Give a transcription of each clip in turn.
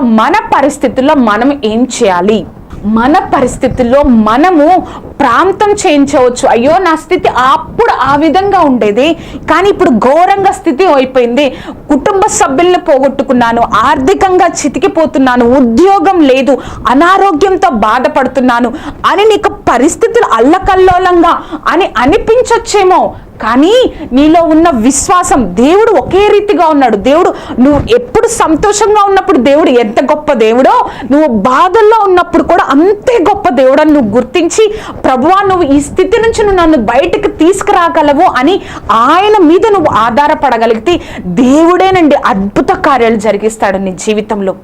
మన పరిస్థితుల్లో మనం ఏం చేయాలి? మన పరిస్థితుల్లో మనము ప్రాంతం చేయించవచ్చు. అయ్యో నా స్థితి అప్పుడు ఆ విధంగా ఉండేది. కానీ ఇప్పుడు ఘోరంగా స్థితి అయిపోయింది. కుటుంబ సభ్యులను పోగొట్టుకున్నాను. ఆర్థికంగా చితికిపోతున్నాను. ఉద్యోగం లేదు. అనారోగ్యంతో బాధపడుతున్నాను. అని నీకు పరిస్థితులు అల్లకల్లోలంగా అని అనిపించొచ్చేమో. కానీ నీలో ఉన్న విశ్వాసం దేవుడు ఒకే రీతిగా ఉన్నాడు. దేవుడు నువ్వు ఎప్పుడు సంతోషంగా ఉన్నప్పుడు దేవుడు ఎంత గొప్ప దేవుడో నువ్వు బాధల్లో ఉన్నప్పుడు కూడా అంతే గొప్ప దేవుడు అని నువ్వు గుర్తించి ప్రభువా నువ్వు ఈ స్థితి నుంచి నువ్వు నన్ను బయటకు తీసుకురాగలవు అని ఆయన మీద నువ్వు ఆధారపడగలిగితే దేవుడేనండి అద్భుత కార్యాలు జరిగిస్తాడు నీ జీవితంలో.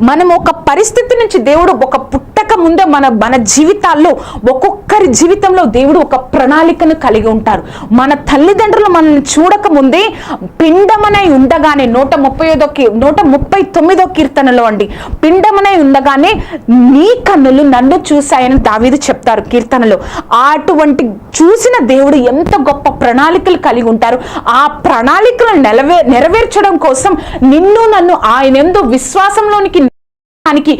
మనం ఒక పరిస్థితి నుంచి దేవుడు ఒక పుట్టక ముందే మన మన జీవితాల్లో ఒక్కొక్కరి జీవితంలో దేవుడు ఒక ప్రణాళికను కలిగి ఉంటారు. మన తల్లిదండ్రులు మనల్ని చూడక ముందే పిండమనై ఉండగానే నూట ముప్పై ఐదో నూట ముప్పై తొమ్మిదో కీర్తనలో అండి పిండమనై ఉండగానే నీ కన్నులు నన్ను చూశాయని దావీదు చెప్తారు కీర్తనలో. అటువంటి చూసిన దేవుడు ఎంత గొప్ప ప్రణాళికలు కలిగి ఉంటారు. ఆ ప్రణాళికలను నెరవే నెరవేర్చడం కోసం నిన్ను నన్ను ఆయన ఎందు విశ్వాసంలోనికి దానికి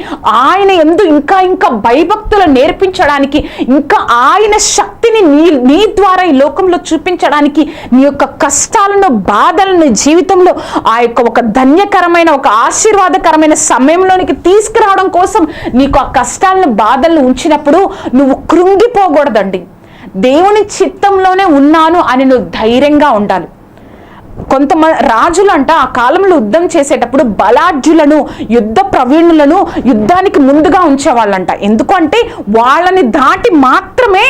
ఆయన ఎందు ఇంకా ఇంకా భయభక్తులు నేర్పించడానికి ఇంకా ఆయన శక్తిని నీ నీ ద్వారా ఈ లోకంలో చూపించడానికి నీ యొక్క కష్టాలను బాధలను జీవితంలో ఆ యొక్క ఒక ధన్యకరమైన ఒక ఆశీర్వాదకరమైన సమయంలోనికి తీసుకురావడం కోసం నీకు ఆ కష్టాలను బాధలను ఉంచినప్పుడు నువ్వు కృంగిపోకూడదండి. దేవుని చిత్తంలోనే ఉన్నాను అని నువ్వు ధైర్యంగా ఉండాలి. కొంతమంది రాజులంట ఆ కాలంలో యుద్ధం చేసేటప్పుడు బలాఢ్యులను యుద్ధ ప్రవీణులను యుద్ధానికి ముందుగా ఉంచేవాళ్ళంట. ఎందుకంటే వాళ్ళని దాటి మాత్రమే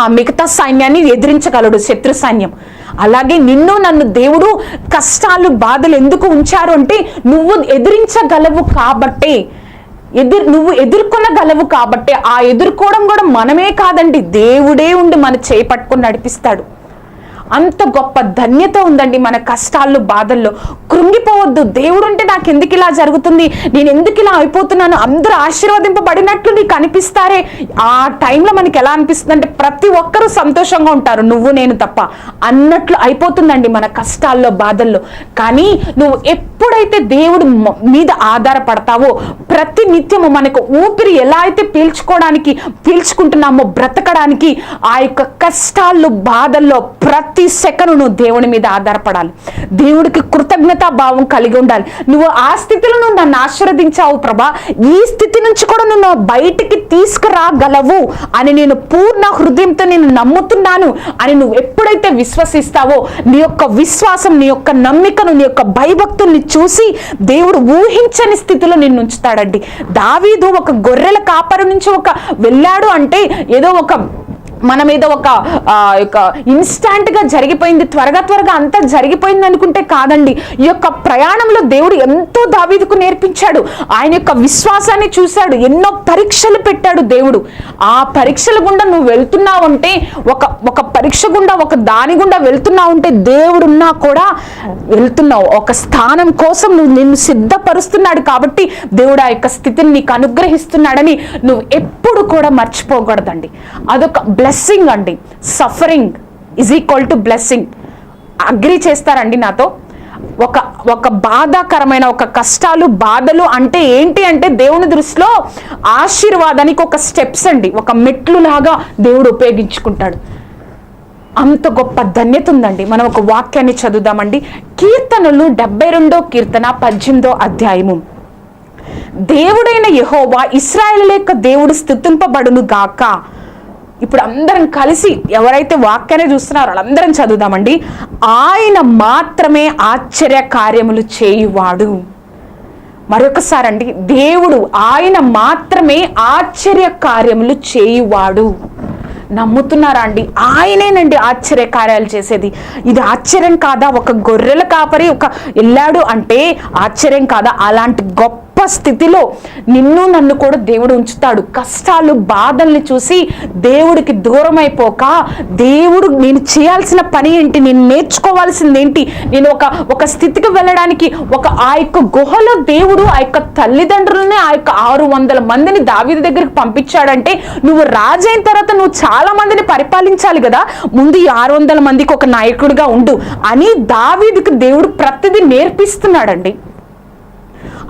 ఆ మిగతా సైన్యాన్ని ఎదిరించగలడు శత్రు సైన్యం. అలాగే నిన్ను నన్ను దేవుడు కష్టాలు బాధలు ఎందుకు ఉంచారు అంటే నువ్వు ఎదిరించగలవు కాబట్టే ఎదురు నువ్వు ఎదుర్కొనగలవు కాబట్టి ఆ ఎదుర్కోవడం కూడా మనమే కాదండి. దేవుడే ఉండి మన చేపట్టుకొని నడిపిస్తాడు. అంత గొప్ప ధన్యత ఉందండి మన కష్టాల్లో బాధల్లో. కృంగిపోవద్దు. దేవుడు అంటే నాకు ఎందుకు ఇలా జరుగుతుంది? నేను ఎందుకు ఇలా అయిపోతున్నాను? అందరూ ఆశీర్వదింపబడినట్లు నీకు అనిపిస్తారే ఆ టైంలో మనకి ఎలా అనిపిస్తుంది అంటే ప్రతి ఒక్కరూ సంతోషంగా ఉంటారు. నువ్వు నేను తప్ప. అన్నట్లు అయిపోతుందండి మన కష్టాల్లో బాధల్లో. కానీ నువ్వు ఎప్పుడైతే దేవుడు మీద ఆధారపడతావో ప్రతి నిత్యము మనకు ఊపిరి ఎలా అయితే పీల్చుకోవడానికి పీల్చుకుంటున్నామో బ్రతకడానికి ఆ యొక్క కష్టాల్లో బాధల్లో ప్రతి సెకను నువ్వు దేవుని మీద ఆధారపడాలి. దేవుడికి కృతజ్ఞతా భావం కలిగి ఉండాలి. నువ్వు ఆ స్థితిలో నువ్వు నన్ను ఆశీర్వదించావు ప్రభా. ఈ స్థితి నుంచి కూడా నువ్వు బయటికి తీసుకురాగలవు అని నేను పూర్ణ హృదయంతో నేను నమ్ముతున్నాను అని నువ్వు ఎప్పుడైతే విశ్వసిస్తావో నీ యొక్క విశ్వాసం నీ యొక్క నమ్మికను నీ యొక్క భయభక్తుల్ని చూసి దేవుడు ఊహించని స్థితిలో నిన్ను ఉంచుతాడండి. దావీదు ఒక గొర్రెల కాపరి నుంచి ఒక వెళ్ళాడు అంటే ఏదో ఒక మన మీద ఒక యొక్క ఇన్స్టాంట్గా జరిగిపోయింది త్వరగా త్వరగా అంతా జరిగిపోయింది అనుకుంటే కాదండి. ఈ యొక్క ప్రయాణంలో దేవుడు ఎంతో దావీదుకు నేర్పించాడు. ఆయన యొక్క విశ్వాసాన్ని చూశాడు. ఎన్నో పరీక్షలు పెట్టాడు దేవుడు. ఆ పరీక్షల గుండా నువ్వు వెళ్తున్నావు అంటే ఒక ఒక గుండా ఒక దాని గుండా వెళ్తున్నా ఉంటే దేవుడు దేవుడున్నా కూడా వెళ్తున్నావు. ఒక స్థానం కోసం నువ్వు నిన్ను సిద్ధపరుస్తున్నాడు కాబట్టి దేవుడు ఆ యొక్క స్థితిని నీకు అనుగ్రహిస్తున్నాడని నువ్వు ఎప్పుడు కూడా మర్చిపోకూడదండి. అదొక బ్లెస్సింగ్ అండి. Suffering is equal to blessing agree చేస్తారండి నాతో? ఒక ఒక బాధాకరమైన ఒక కష్టాలు బాధలు అంటే ఏంటి అంటే దేవుని దృష్టిలో ఆశీర్వాదానికి ఒక స్టెప్స్ అండి. ఒక మెట్లు లాగా దేవుడు ఉపయోగించుకుంటాడు. అంత గొప్ప ధన్యత ఉందండి. మనం ఒక వాక్యాన్ని చదువుదామండి. కీర్తనలు డెబ్బై రెండో కీర్తన పద్దెనిమిదో అధ్యాయము. దేవుడైన యహోవా ఇస్రాయేల్ యొక్క దేవుడు స్థుతింపబడును గాక. ఇప్పుడు అందరం కలిసి ఎవరైతే వాక్యాన్ని చూస్తున్నారో వాళ్ళందరం చదువుదామండి. ఆయన మాత్రమే ఆశ్చర్య కార్యములు చేయువాడు. మరొకసారి అండి దేవుడు ఆయన మాత్రమే ఆశ్చర్య కార్యములు చేయువాడు. నమ్ముతున్నారా అండి? ఆయనేనండి ఆశ్చర్య కార్యాలు చేసేది. ఇది ఆశ్చర్యం కాదా? ఒక గొర్రెల కాపరి ఒక వెళ్ళాడు అంటే ఆశ్చర్యం కాదా? అలాంటి గొప్ప స్థితిలో నిన్ను నన్ను కూడా దేవుడు ఉంచుతాడు. కష్టాలు బాధల్ని చూసి దేవుడికి దూరం అయిపోక దేవుడు నేను చేయాల్సిన పని ఏంటి? నేను నేర్చుకోవాల్సింది ఏంటి? నేను ఒక ఒక స్థితికి వెళ్ళడానికి ఒక ఆ యొక్క గుహలో దేవుడు ఆ యొక్క తల్లిదండ్రులని ఆ యొక్క ఆరు వందల మందిని దావీది దగ్గరికి పంపించాడంటే నువ్వు రాజైన తర్వాత నువ్వు చాలా మందిని పరిపాలించాలి కదా. ముందు ఈ ఆరు వందల మందికి ఒక నాయకుడిగా ఉండు. అని దావీదికి దేవుడు ప్రతిదీ నేర్పిస్తున్నాడండి.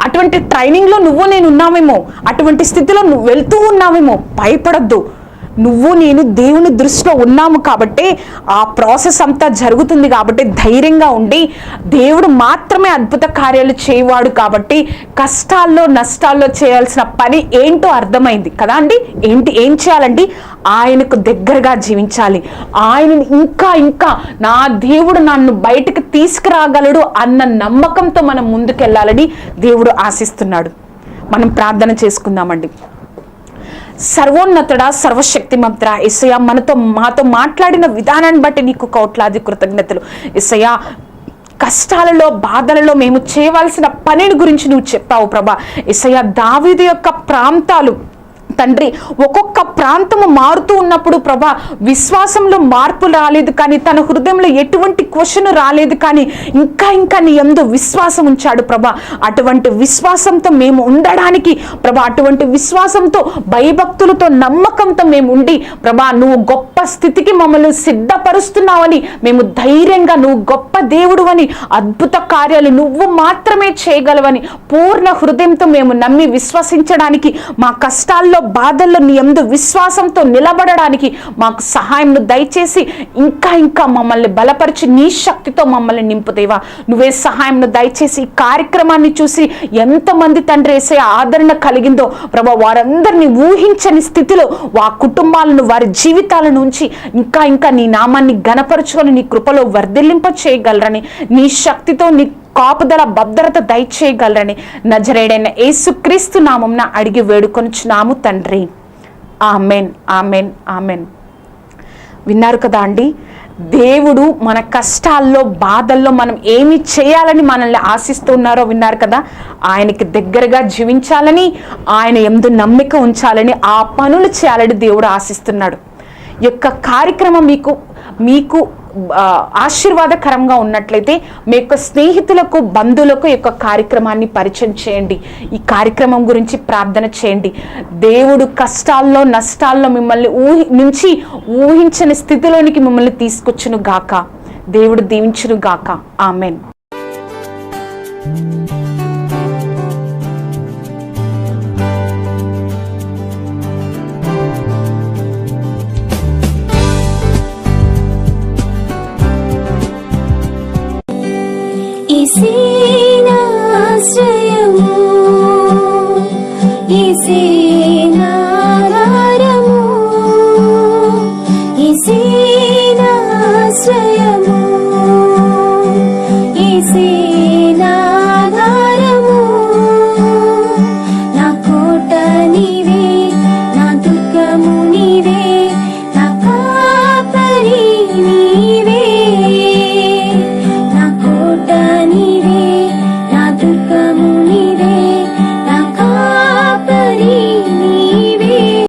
అటువంటి ట్రైనింగ్లో నువ్వు నేను ఉన్నావేమో అటువంటి స్థితిలో నువ్వు వెళ్తూ ఉన్నావేమో భయపడద్దు. నువ్వు నేను దేవుని దృష్టిలో ఉన్నాము కాబట్టి ఆ ప్రాసెస్ అంతా జరుగుతుంది కాబట్టి ధైర్యంగా ఉండి దేవుడు మాత్రమే అద్భుత కార్యాలు చేయవాడు కాబట్టి కష్టాల్లో నష్టాల్లో చేయాల్సిన పని ఏంటో అర్థమైంది కదా అండి? ఏంటి ఏం చేయాలండి? ఆయనకు దగ్గరగా జీవించాలి. ఆయనని ఇంకా ఇంకా నా దేవుడు నన్ను బయటకు తీసుకురాగలడు అన్న నమ్మకంతో మనం ముందుకెళ్ళాలని దేవుడు ఆశిస్తున్నాడు. మనం ప్రార్థన చేసుకుందామండి. సర్వోన్నతుడ సర్వశక్తిమంతుడ. ఇసయ మనతో మాతో మాట్లాడిన విధానాన్ని బట్టి నీకు కోట్లాది కృతజ్ఞతలు. ఇసయ కష్టాలలో బాధలలో మేము చేయవలసిన పనిని గురించి నువ్వు చెప్పావు ప్రభా. ఇసయ దావిది యొక్క ప్రాంతాలు తండ్రి. ఒక్కొక్క ప్రాంతము మారుతూ ఉన్నప్పుడు ప్రభా విశ్వాసంలో మార్పు రాలేదు కానీ తన హృదయంలో ఎటువంటి క్వశ్చన్ రాలేదు కానీ ఇంకా ఇంకా నీ ఎందు విశ్వాసం ఉంచాడు ప్రభా. అటువంటి విశ్వాసంతో మేము ఉండడానికి ప్రభా అటువంటి విశ్వాసంతో భయభక్తులతో నమ్మకంతో మేము ఉండి ప్రభా నువ్వు గొప్ప స్థితికి మమ్మల్ని సిద్ధపరుస్తున్నావని మేము ధైర్యంగా నువ్వు గొప్ప దేవుడు అని అద్భుత కార్యాలు నువ్వు మాత్రమే చేయగలవని పూర్ణ హృదయంతో మేము నమ్మి విశ్వసించడానికి మా కష్టాల్లో బాధల్లో నీ ఎందు విశ్వాసంతో నిలబడడానికి మాకు సహాయంను దయచేసి ఇంకా ఇంకా మమ్మల్ని బలపరిచి నీ శక్తితో మమ్మల్ని నింపుదేవా నువ్వే సహాయంను దయచేసి ఈ కార్యక్రమాన్ని చూసి ఎంతమంది తండ్రి వేసే ఆదరణ కలిగిందో ప్రభా వారందరినీ ఊహించని స్థితిలో వా కుటుంబాలను వారి జీవితాల నుంచి ఇంకా ఇంకా నీ నామాన్ని గనపరుచుకొని నీ కృపలో వర్ధిల్లింప చేయగలరని నీ శక్తితో నీ కాపుదల భద్రత దయచేయగలరని నజరేడైన యేసుక్రీస్తు నామంన అడిగి వేడుకొనుచున్నాము తండ్రి. Amen amen amen. విన్నారు కదా అండి? దేవుడు మన కష్టాల్లో బాధల్లో మనం ఏమి చేయాలని మనల్ని ఆశిస్తున్నారో విన్నారు కదా? ఆయనకి దగ్గరగా జీవించాలని ఆయన ఎందు నమ్మిక ఉంచాలని ఆ పనులు చేయాలని దేవుడు ఆశిస్తున్నాడు. యొక్క కార్యక్రమం మీకు మీకు ఆశీర్వాదకరంగా ఉన్నట్లయితే మీ యొక్క స్నేహితులకు బంధువులకు ఈ యొక్క కార్యక్రమాన్ని పరిచయం చేయండి. ఈ కార్యక్రమం గురించి ప్రార్థన చేయండి. దేవుడు కష్టాల్లో నష్టాల్లో మిమ్మల్ని ఊహి నుంచి ఊహించని స్థితిలోనికి మిమ్మల్ని తీసుకొచ్చును గాక దేవుడు దీవించును గాక ఆమెన్. Medina